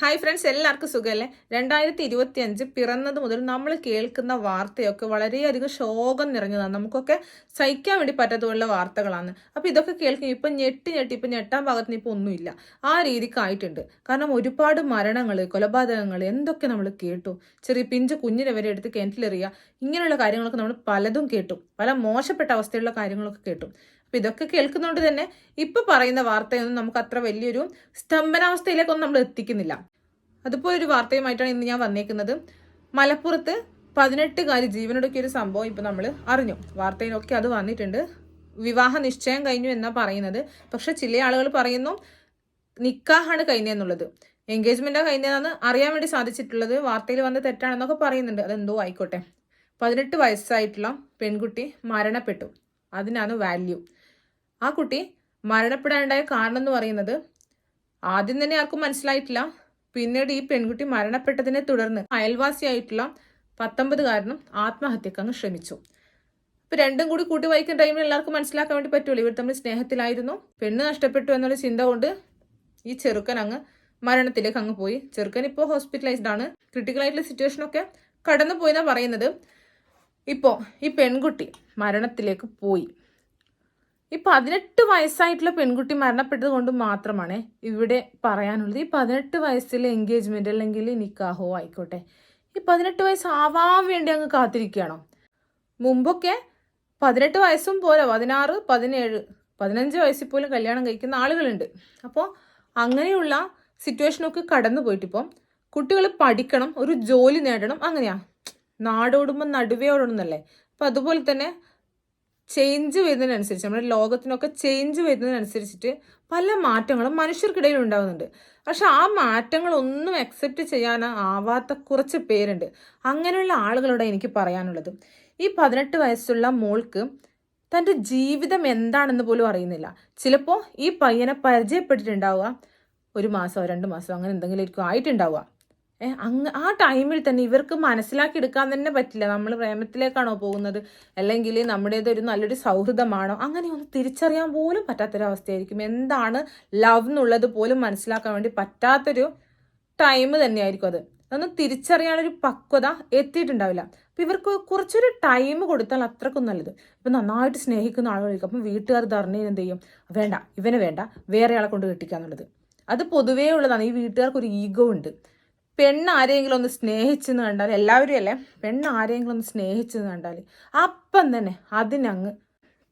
Hi friends എല്ലാവർക്കും സുഖമല്ലേ? രണ്ടായിരത്തി ഇരുപത്തി അഞ്ച് പിറന്നത് മുതൽ നമ്മൾ കേൾക്കുന്ന വാർത്തയൊക്കെ വളരെയധികം ശോകം നിറഞ്ഞതാണ്. നമുക്കൊക്കെ സഹിക്കാൻ വേണ്ടി പറ്റാത്തതുള്ള വാർത്തകളാണ്. അപ്പോൾ ഇതൊക്കെ കേൾക്കും. ഇപ്പം ഞെട്ടി ഞെട്ടി ഇപ്പം ഞെട്ടാൻ ഭാഗത്തിന് ഇപ്പോൾ ഒന്നുമില്ല. ആ രീതിക്കായിട്ടുണ്ട് കാരണം ഒരുപാട് മരണങ്ങൾ കൊലപാതകങ്ങൾ എന്തൊക്കെ നമ്മൾ കേട്ടു. ചെറിയ പിഞ്ച് കുഞ്ഞിനെ വരെ എടുത്ത് കിണറ്റിലെറിയുക. ഇങ്ങനെയുള്ള കാര്യങ്ങളൊക്കെ നമ്മൾ പലതും കേട്ടു. പല മോശപ്പെട്ട അവസ്ഥയുള്ള കാര്യങ്ങളൊക്കെ കേട്ടു. അപ്പൊ ഇതൊക്കെ കേൾക്കുന്നതുകൊണ്ട് തന്നെ ഇപ്പൊ പറയുന്ന വാർത്തയൊന്നും നമുക്ക് അത്ര വലിയൊരു സ്തംഭനാവസ്ഥയിലേക്കൊന്നും നമ്മൾ എത്തിക്കുന്നില്ല. അതുപോലെ ഒരു വാർത്തയുമായിട്ടാണ് ഇന്ന് ഞാൻ വന്നേക്കുന്നത്. മലപ്പുറത്ത് പതിനെട്ടുകാരി ജീവനൊടുക്കിയ ഒരു സംഭവം ഇപ്പൊ നമ്മൾ അറിഞ്ഞു. വാർത്തയിലൊക്കെ അത് വന്നിട്ടുണ്ട്. വിവാഹ നിശ്ചയം കഴിഞ്ഞു എന്നാ പറയുന്നത്. പക്ഷെ ചില ആളുകൾ പറയുന്നു നിക്കാഹാണ് കഴിഞ്ഞെന്നുള്ളത് എൻഗേജ്മെന്റാണ് കഴിഞ്ഞതെന്ന് അറിയാൻ വേണ്ടി സാധിച്ചിട്ടുള്ളത്. വാർത്തയിൽ വന്ന് തെറ്റാണെന്നൊക്കെ പറയുന്നുണ്ട്. അതെന്തോ ആയിക്കോട്ടെ. പതിനെട്ട് വയസ്സായിട്ടുള്ള പെൺകുട്ടി മരണപ്പെട്ടു. അതിനാണ് വാല്യൂ. ആ കുട്ടി മരണപ്പെടാനുണ്ടായ കാരണം എന്ന് പറയുന്നത് ആദ്യം തന്നെ ആർക്കും മനസ്സിലായിട്ടില്ല. പിന്നീട് ഈ പെൺകുട്ടി മരണപ്പെട്ടതിനെ തുടർന്ന് അയൽവാസിയായിട്ടുള്ള പത്തൊമ്പതുകാരനും ആത്മഹത്യക്ക് അങ്ങ് ശ്രമിച്ചു. ഇപ്പൊ രണ്ടും കൂടി കൂട്ടി വായിക്കുന്ന ടൈമിൽ എല്ലാവർക്കും മനസ്സിലാക്കാൻ വേണ്ടി പറ്റുള്ളൂ ഇവർ തമ്മിൽ സ്നേഹത്തിലായിരുന്നു. പെണ്ണ് നഷ്ടപ്പെട്ടു എന്നുള്ള ചിന്ത കൊണ്ട് ഈ ചെറുക്കൻ അങ്ങ് മരണത്തിലേക്ക് അങ്ങ് പോയി. ചെറുക്കൻ ഇപ്പോൾ ഹോസ്പിറ്റലൈസ്ഡ് ആണ്. ക്രിട്ടിക്കൽ ആയിട്ടുള്ള സിറ്റുവേഷനൊക്കെ കടന്നു പോയെന്നാ പറയുന്നത്. ഇപ്പോൾ ഈ പെൺകുട്ടി മരണത്തിലേക്ക് പോയി. ഈ പതിനെട്ട് വയസ്സായിട്ടുള്ള പെൺകുട്ടി മരണപ്പെട്ടത് കൊണ്ട് മാത്രമാണ് ഇവിടെ പറയാനുള്ളത്. ഈ പതിനെട്ട് വയസ്സിലെ എൻഗേജ്മെന്റ് അല്ലെങ്കിൽ നിക്കാഹോ ആയിക്കോട്ടെ ഈ പതിനെട്ട് വയസ്സാവാൻ വേണ്ടി അങ്ങ് കാത്തിരിക്കുകയാണോ? മുമ്പൊക്കെ പതിനെട്ട് വയസ്സും പോരാ പതിനാറ് പതിനേഴ് പതിനഞ്ച് വയസ്സിൽ പോലും കല്യാണം കഴിക്കുന്ന ആളുകളുണ്ട്. അപ്പോൾ അങ്ങനെയുള്ള സിറ്റുവേഷനൊക്കെ കടന്നു പോയിട്ടിപ്പം. കുട്ടികൾ പഠിക്കണം ഒരു ജോലി നേടണം അങ്ങനെയാ. നാടോടുമ്പോൾ നടുവേ ഓടണമെന്നല്ലേ അപ്പം അതുപോലെ തന്നെ ചേഞ്ച് വരുന്നതിനനുസരിച്ച് നമ്മുടെ ലോകത്തിനൊക്കെ ചേഞ്ച് വരുന്നതിനനുസരിച്ചിട്ട് പല മാറ്റങ്ങളും മനുഷ്യർക്കിടയിൽ ഉണ്ടാകുന്നുണ്ട് പക്ഷെ ആ മാറ്റങ്ങളൊന്നും അക്സെപ്റ്റ് ചെയ്യാൻ ആവാത്ത കുറച്ച് പേരുണ്ട്. അങ്ങനെയുള്ള ആളുകളോട് എനിക്ക് പറയാനുള്ളത്. ഈ പതിനെട്ട് വയസ്സുള്ള മോൾക്ക് തന്റെ ജീവിതം എന്താണെന്ന് പോലും അറിയുന്നില്ല. ചിലപ്പോൾ ഈ പയ്യനെ പരിചയപ്പെട്ടിട്ടുണ്ടാവുക ഒരു മാസമോ രണ്ട് മാസമോ അങ്ങനെ എന്തെങ്കിലും ആയിട്ടുണ്ടാവുക. അങ്ങ് ആ ടൈമിൽ തന്നെ ഇവർക്ക് മനസ്സിലാക്കി എടുക്കാൻ തന്നെ പറ്റില്ല. നമ്മൾ പ്രേമത്തിലേക്കാണോ പോകുന്നത്? അല്ലെങ്കിൽ നമ്മുടേതൊരു നല്ലൊരു സൗഹൃദമാണോ? അങ്ങനെ ഒന്ന് തിരിച്ചറിയാൻ പോലും പറ്റാത്തൊരവസ്ഥയായിരിക്കും. എന്താണ് ലവ് എന്നുള്ളത് പോലും മനസ്സിലാക്കാൻ വേണ്ടി പറ്റാത്തൊരു ടൈം തന്നെയായിരിക്കും അത്. അതൊന്നും തിരിച്ചറിയാനൊരു പക്വത എത്തിയിട്ടുണ്ടാവില്ല. അപ്പം ഇവർക്ക് കുറച്ചൊരു ടൈം കൊടുത്താൽ അത്രക്കും നല്ലത്. ഇപ്പം നന്നായിട്ട് സ്നേഹിക്കുന്ന ആളുകൾക്ക് അപ്പം വീട്ടുകാർ ധർണയിൽ എന്ത് ചെയ്യും? വേണ്ട ഇവന് വേണ്ട വേറെ ആളെ കൊണ്ട് കെട്ടിക്കാന്നുള്ളത്. അത് പൊതുവേ ഉള്ളതാണ്. ഈ വീട്ടുകാർക്ക് ഒരു ഈഗോ ഉണ്ട്. പെണ്ണ് ആരെങ്കിലും ഒന്ന് സ്നേഹിച്ചെന്ന് കണ്ടാൽ എല്ലാവരും അല്ലേ? പെണ്ണ് ആരെങ്കിലും ഒന്ന് സ്നേഹിച്ചെന്ന് കണ്ടാൽ അപ്പം തന്നെ അതിനങ്ങ്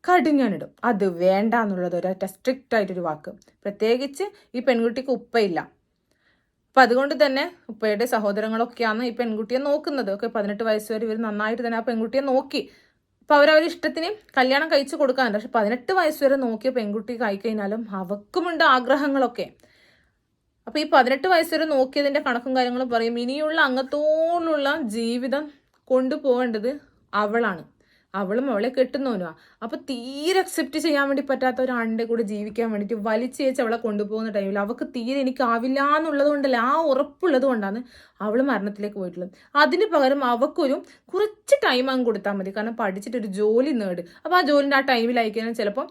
കടിഞ്ഞാനിടും. അത് വേണ്ട എന്നുള്ളത് ഒരൊറ്റ സ്ട്രിക്റ്റ് ആയിട്ടൊരു വാക്ക്. പ്രത്യേകിച്ച് ഈ പെൺകുട്ടിക്ക് ഉപ്പയില്ല. അപ്പം അതുകൊണ്ട് തന്നെ ഉപ്പയുടെ സഹോദരങ്ങളൊക്കെയാണ് ഈ പെൺകുട്ടിയെ നോക്കുന്നത്. ഒക്കെ പതിനെട്ട് വയസ്സ് വരെ ഇവർ നന്നായിട്ട് തന്നെ ആ പെൺകുട്ടിയെ നോക്കി. അപ്പോൾ അവരവരുടെ ഇഷ്ടത്തിന് കല്യാണം കഴിച്ചു കൊടുക്കാറുണ്ട്. പക്ഷെ പതിനെട്ട് വയസ്സ് വരെ നോക്കിയ പെൺകുട്ടി കഴിഞ്ഞാലും അവക്കുമുണ്ട് ആഗ്രഹങ്ങളൊക്കെ. അപ്പോൾ ഈ പതിനെട്ട് വയസ്സ് വരെ നോക്കിയതിന്റെ കണക്കും കാര്യങ്ങളും പറയും. ഇനിയുള്ള അംഗത്തോടുള്ള ജീവിതം കൊണ്ടുപോകേണ്ടത് അവളാണ്. അവളും അവളെ കെട്ടുന്നവനുമാ അപ്പൊ തീരെ അക്സെപ്റ്റ് ചെയ്യാൻ വേണ്ടി പറ്റാത്ത ഒരാളുടെ കൂടെ ജീവിക്കാൻ വേണ്ടിയിട്ട് വലിച്ചേച്ച് അവളെ കൊണ്ടുപോകുന്ന ടൈമിൽ അവൾക്ക് തീരെ എനിക്കാവില്ല എന്നുള്ളത് കൊണ്ടല്ല ആ ഉറപ്പുള്ളത് കൊണ്ടാണ് അവൾ മരണത്തിലേക്ക് പോയിട്ടുള്ളത്. അതിന് പകരം അവക്കൊരു കുറച്ച് ടൈം അങ്ങ് കൊടുത്താൽ മതി. കാരണം പഠിച്ചിട്ട് ഒരു ജോലി നേട്. അപ്പോൾ ആ ജോലിന്റെ ആ അയക്കാൻ ചിലപ്പോൾ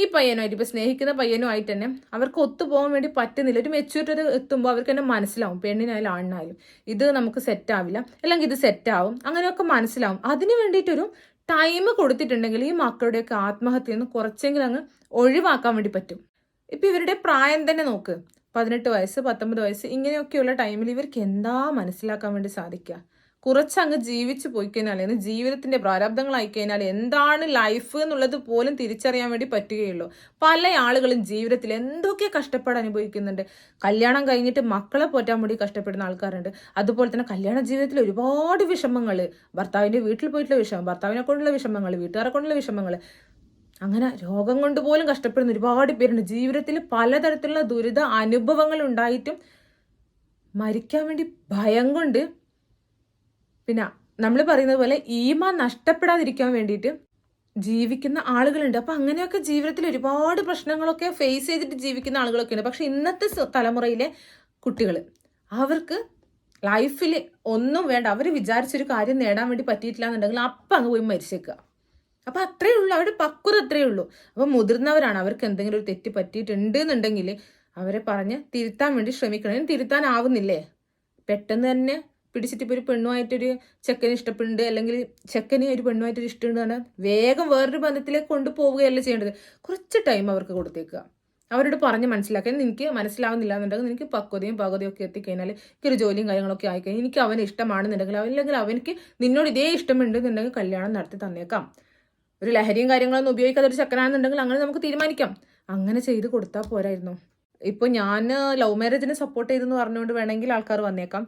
ഈ പയ്യനുമായിട്ട് ഇപ്പോൾ സ്നേഹിക്കുന്ന പയ്യനുമായിട്ട് തന്നെ അവർക്ക് ഒത്തുപോകാൻ വേണ്ടി പറ്റുന്നില്ല. ഒരു മെച്യൂരിറ്റി എത്തുമ്പോൾ അവർക്ക് തന്നെ മനസ്സിലാവും പെണ്ണിനായാലും ആണിനായാലും ഇത് നമുക്ക് സെറ്റ് ആവില്ല അല്ലെങ്കിൽ ഇത് സെറ്റ് ആവും അങ്ങനെയൊക്കെ മനസ്സിലാവും. അതിന് വേണ്ടിയിട്ടൊരു ടൈം കൊടുത്തിട്ടുണ്ടെങ്കിൽ ഈ മക്കളുടെയൊക്കെ ആത്മഹത്യ ഒന്ന് കുറച്ചെങ്കിലും അങ്ങ് ഒഴിവാക്കാൻ വേണ്ടി പറ്റും. ഇപ്പം ഇവരുടെ പ്രായം തന്നെ നോക്ക്. പതിനെട്ട് വയസ്സ് പത്തൊമ്പത് വയസ്സ് ഇങ്ങനെയൊക്കെയുള്ള ടൈമിൽ ഇവർക്ക് എന്താ മനസ്സിലാക്കാൻ വേണ്ടി സാധിക്കുക? കുറച്ചങ്ങ് ജീവിച്ചു പോയി കഴിഞ്ഞാൽ അല്ലെങ്കിൽ ജീവിതത്തിന്റെ പ്രാരബ്ധങ്ങളായി കഴിഞ്ഞാൽ എന്താണ് ലൈഫ് എന്നുള്ളത് പോലും തിരിച്ചറിയാൻ വേണ്ടി പറ്റുകയുള്ളൂ. പല ആളുകളും ജീവിതത്തിൽ എന്തൊക്കെ കഷ്ടപ്പാട് അനുഭവിക്കുന്നുണ്ട്. കല്യാണം കഴിഞ്ഞിട്ട് മക്കളെ പോറ്റാൻ വേണ്ടി കഷ്ടപ്പെടുന്ന ആൾക്കാരുണ്ട്. അതുപോലെ തന്നെ കല്യാണ ജീവിതത്തിൽ ഒരുപാട് വിഷമങ്ങൾ. ഭർത്താവിന്റെ വീട്ടിൽ പോയിട്ടുള്ള വിഷമം ഭർത്താവിനെ കൊണ്ടുള്ള വിഷമങ്ങൾ വീട്ടുകാരെ കൊണ്ടുള്ള വിഷമങ്ങൾ. അങ്ങനെ രോഗം കൊണ്ട് പോലും കഷ്ടപ്പെടുന്ന ഒരുപാട് പേരുണ്ട്. ജീവിതത്തിൽ പലതരത്തിലുള്ള ദുരിത അനുഭവങ്ങൾ ഉണ്ടായിട്ടും മരിക്കാൻ വേണ്ടി ഭയം കൊണ്ട് പിന്നെ നമ്മൾ പറയുന്നത് പോലെ ഈമ നഷ്ടപ്പെടാതിരിക്കാൻ വേണ്ടിയിട്ട് ജീവിക്കുന്ന ആളുകളുണ്ട്. അപ്പൊ അങ്ങനെയൊക്കെ ജീവിതത്തിൽ ഒരുപാട് പ്രശ്നങ്ങളൊക്കെ ഫേസ് ചെയ്തിട്ട് ജീവിക്കുന്ന ആളുകളൊക്കെ ഉണ്ട് പക്ഷെ ഇന്നത്തെ തലമുറയിലെ കുട്ടികൾ അവർക്ക് ലൈഫിൽ ഒന്നും വേണ്ട. അവർ വിചാരിച്ചൊരു കാര്യം നേടാൻ വേണ്ടി പറ്റിയിട്ടില്ല എന്നുണ്ടെങ്കിൽ അപ്പം അങ്ങ് പോയി മരിച്ചേക്കുക അപ്പം അത്രയേ ഉള്ളൂ. അവരുടെ പക്വത അത്രയേ ഉള്ളൂ. അപ്പം മുതിർന്നവരാണ്. അവർക്ക് എന്തെങ്കിലും ഒരു തെറ്റ് പറ്റിയിട്ടുണ്ട് എന്നുണ്ടെങ്കിൽ അവരെ പറഞ്ഞ് തിരുത്താൻ വേണ്ടി ശ്രമിക്കണം. തിരുത്താനാവുന്നില്ലേ? പെട്ടെന്ന് തന്നെ പിടിച്ചിട്ട് ഇപ്പോൾ ഒരു പെണ്ണുമായിട്ടൊരു ചെക്കന് ഇഷ്ടപ്പെടുന്നുണ്ട്. അല്ലെങ്കിൽ ചെക്കന് ഒരു പെണ്ണുമായിട്ടൊരു ഇഷ്ടമുണ്ട് പറഞ്ഞാൽ വേഗം വേറൊരു ബന്ധത്തിലേക്ക് കൊണ്ടുപോവുകയല്ല ചെയ്യേണ്ടത്. കുറച്ച് ടൈം അവർക്ക് കൊടുത്തേക്കുക. അവരോട് പറഞ്ഞ് മനസ്സിലാക്കാൻ എനിക്ക് മനസ്സിലാവുന്നില്ല എന്നുണ്ടെങ്കിൽ എനിക്ക് പക്വതയും പകുതിയും ഒക്കെ എത്തിക്കഴിഞ്ഞാൽ എനിക്കൊരു ജോലിയും കാര്യങ്ങളൊക്കെ ആയിക്കഴിഞ്ഞാൽ എനിക്ക് അവനെ ഇഷ്ടമാണെന്നുണ്ടെങ്കിൽ അല്ലെങ്കിൽ അവനക്ക് നിന്നോട് ഇതേ ഇഷ്ടമുണ്ടെന്നുണ്ടെങ്കിൽ കല്യാണം നടത്തി തന്നേക്കാം. ഒരു ലഹരിയും കാര്യങ്ങളൊന്നും ഉപയോഗിക്കാത്ത ഒരു ചക്കനാണെന്നുണ്ടെങ്കിൽ അങ്ങനെ നമുക്ക് തീരുമാനിക്കാം. അങ്ങനെ ചെയ്ത് കൊടുത്താൽ പോരായിരുന്നു. ഇപ്പോൾ ഞാൻ ലവ് മാരേജിനെ സപ്പോർട്ട് ചെയ്തെന്ന് പറഞ്ഞുകൊണ്ട് വേണമെങ്കിൽ ആൾക്കാർ വന്നേക്കാം.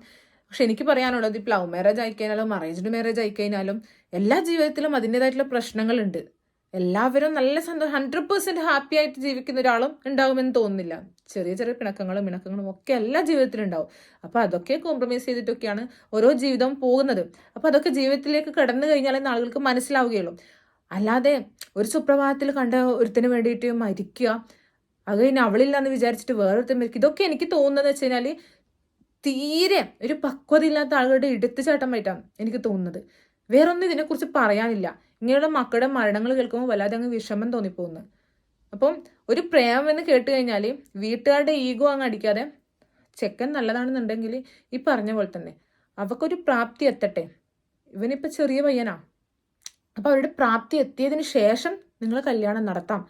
പക്ഷെ എനിക്ക് പറയാനുള്ളത് ഇപ്പോൾ ലവ് മാരേജ് ആയിക്കഴിഞ്ഞാലും അറേഞ്ച്ഡ് മാരേജ് ആയിക്കഴിഞ്ഞാലും എല്ലാ ജീവിതത്തിലും അതിന്റെതായിട്ടുള്ള പ്രശ്നങ്ങളുണ്ട്. എല്ലാവരും നല്ല സന്തോഷം ഹൺഡ്രഡ് പെർസെന്റ് ഹാപ്പി ആയിട്ട് ജീവിക്കുന്ന ഒരാളും ഉണ്ടാവുമെന്ന് തോന്നുന്നില്ല. ചെറിയ ചെറിയ പിണക്കങ്ങളും പിണക്കങ്ങളും ഒക്കെ എല്ലാ ജീവിതത്തിലും ഉണ്ടാവും. അപ്പോൾ അതൊക്കെ കോംപ്രമൈസ് ചെയ്തിട്ടൊക്കെയാണ് ഓരോ ജീവിതവും പോകുന്നത്. അപ്പോൾ അതൊക്കെ ജീവിതത്തിലേക്ക് കടന്നു കഴിഞ്ഞാലേ ആളുകൾക്ക് മനസ്സിലാവുകയുള്ളൂ. അല്ലാതെ ഒരു സുപ്രഭാതത്തിൽ കണ്ട ഒരുത്തിന് വേണ്ടിയിട്ട് മരിക്കുക അത് കഴിഞ്ഞ് അവളില്ലാന്ന് വിചാരിച്ചിട്ട് വേറൊരുത്തൻ മരിക്കുക ഇതൊക്കെ എനിക്ക് തോന്നുന്നത് വെച്ച് കഴിഞ്ഞാൽ തീരെ ഒരു പക്വത ഇല്ലാത്ത ആളുകളുടെ എടുത്തുചാട്ടമായിട്ടാണ് എനിക്ക് തോന്നുന്നത്. വേറൊന്നും ഇതിനെക്കുറിച്ച് പറയാനില്ല. ഇങ്ങനെയുള്ള മക്കളുടെ മരണങ്ങൾ കേൾക്കുമ്പോൾ വല്ലാതെ അങ്ങ് വിഷമം തോന്നിപ്പോകുന്നു. അപ്പം ഒരു പ്രേമം എന്ന് കേട്ട് കഴിഞ്ഞാൽ വീട്ടുകാരുടെ ഈഗോ അങ്ങ് അടിക്കാതെ ചെക്കൻ നല്ലതാണെന്നുണ്ടെങ്കിൽ ഈ പറഞ്ഞ പോലെ തന്നെ അവക്കൊരു പ്രാപ്തി എത്തട്ടെ. ഇവനിപ്പോൾ ചെറിയ പയ്യനാ. അപ്പോൾ അവരുടെ പ്രാപ്തി എത്തിയതിന് ശേഷം നിങ്ങൾ കല്യാണം നടത്താം.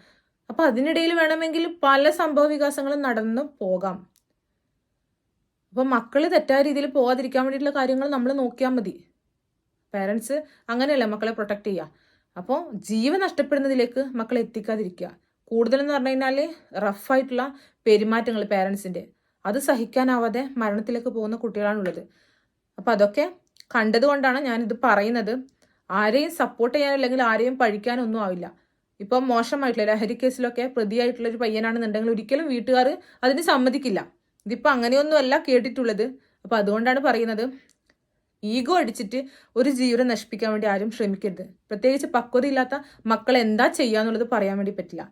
അപ്പോൾ അതിനിടയിൽ വേണമെങ്കിൽ പല സംഭവ വികാസങ്ങളും നടന്നു പോകാം. അപ്പോൾ മക്കൾ തെറ്റായ രീതിയിൽ പോകാതിരിക്കാൻ വേണ്ടിയിട്ടുള്ള കാര്യങ്ങൾ നമ്മൾ നോക്കിയാൽ മതി. പേരൻസ് അങ്ങനെയല്ല മക്കളെ പ്രൊട്ടക്ട് ചെയ്യുക അപ്പോൾ ജീവൻ നഷ്ടപ്പെടുന്നതിലേക്ക് മക്കളെ എത്തിക്കാതിരിക്കുക. കൂടുതലെന്ന് പറഞ്ഞു കഴിഞ്ഞാൽ റഫായിട്ടുള്ള പെരുമാറ്റങ്ങൾ പേരൻസിന്റെ അത് സഹിക്കാനാവാതെ മരണത്തിലേക്ക് പോകുന്ന കുട്ടികളാണുള്ളത്. അപ്പോൾ അതൊക്കെ കണ്ടതുകൊണ്ടാണ് ഞാനിത് പറയുന്നത്. ആരെയും സപ്പോർട്ട് ചെയ്യാനോ അല്ലെങ്കിൽ ആരെയും പഴിക്കാനോ ഒന്നും ആവില്ല. ഇപ്പം മോശമായിട്ടുള്ള ലഹരി കേസിലൊക്കെ പ്രതിയായിട്ടുള്ള ഒരു പയ്യനാണെന്നുണ്ടെങ്കിൽ ഒരിക്കലും വീട്ടുകാർ അതിന് സമ്മതിക്കില്ല. ഇതിപ്പോൾ അങ്ങനെയൊന്നുമല്ല കേട്ടിട്ടുള്ളത്. അപ്പോൾ അതുകൊണ്ടാണ് പറയുന്നത്. ഈഗോ അടിച്ചിട്ട് ഒരു ജീവിതം നശിപ്പിക്കാൻ വേണ്ടി ആരും ശ്രമിക്കരുത്. പ്രത്യേകിച്ച് പക്വതയില്ലാത്ത മക്കൾ എന്താ ചെയ്യാന്നുള്ളത് പറയാൻ വേണ്ടി പറ്റില്ല.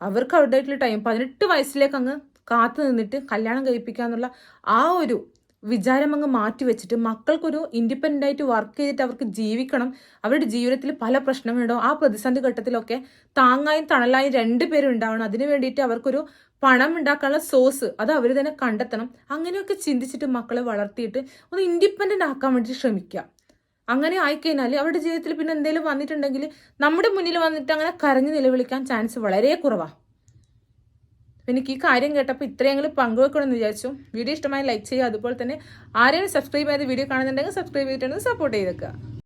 അവർക്ക് അവരുടേതായിട്ടുള്ള ടൈം പതിനെട്ട് വയസ്സിലേക്ക് അങ്ങ് കാത്തു നിന്നിട്ട് കല്യാണം കഴിപ്പിക്കുക എന്നുള്ള ആ ഒരു വിചാരം അങ്ങ് മാറ്റി വെച്ചിട്ട് മക്കൾക്കൊരു ഇൻഡിപെൻഡന്റ് ആയിട്ട് വർക്ക് ചെയ്തിട്ട് അവർക്ക് ജീവിക്കണം. അവരുടെ ജീവിതത്തിൽ പല പ്രശ്നങ്ങളുണ്ടോ ആ പ്രതിസന്ധി ഘട്ടത്തിലൊക്കെ താങ്ങായും തണലായും രണ്ടുപേരും ഉണ്ടാവണം അതിനു വേണ്ടിയിട്ട് അവർക്കൊരു പണം ഉണ്ടാക്കാനുള്ള സോഴ്സ് അത് അവർ തന്നെ കണ്ടെത്തണം. അങ്ങനെയൊക്കെ ചിന്തിച്ചിട്ട് മക്കളെ വളർത്തിയിട്ട് ഒന്ന് ഇൻഡിപെൻഡന്റ് ആക്കാൻ വേണ്ടി ശ്രമിക്കുക. അങ്ങനെ ആയിക്കഴിഞ്ഞാൽ അവരുടെ ജീവിതത്തിൽ പിന്നെ എന്തെങ്കിലും വന്നിട്ടുണ്ടെങ്കിൽ നമ്മുടെ മുന്നിൽ വന്നിട്ട് അങ്ങനെ കരഞ്ഞു നിലവിളിക്കാൻ ചാൻസ് വളരെ കുറവാണ് എനിക്ക് ഈ കാര്യം കേട്ടപ്പോൾ ഇത്രയെങ്കിലും പങ്കുവെക്കണമെന്ന് വിചാരിച്ചു. വീഡിയോ ഇഷ്ടമായി ലൈക്ക് ചെയ്യുക. അതുപോലെ തന്നെ ആരെങ്കിലും സബ്സ്ക്രൈബ് ചെയ്ത് വീഡിയോ കാണുന്നുണ്ടെങ്കിൽ സബ്സ്ക്രൈബ് ചെയ്തിട്ടുണ്ടെങ്കിൽ സപ്പോർട്ട് ചെയ്തേക്കുക.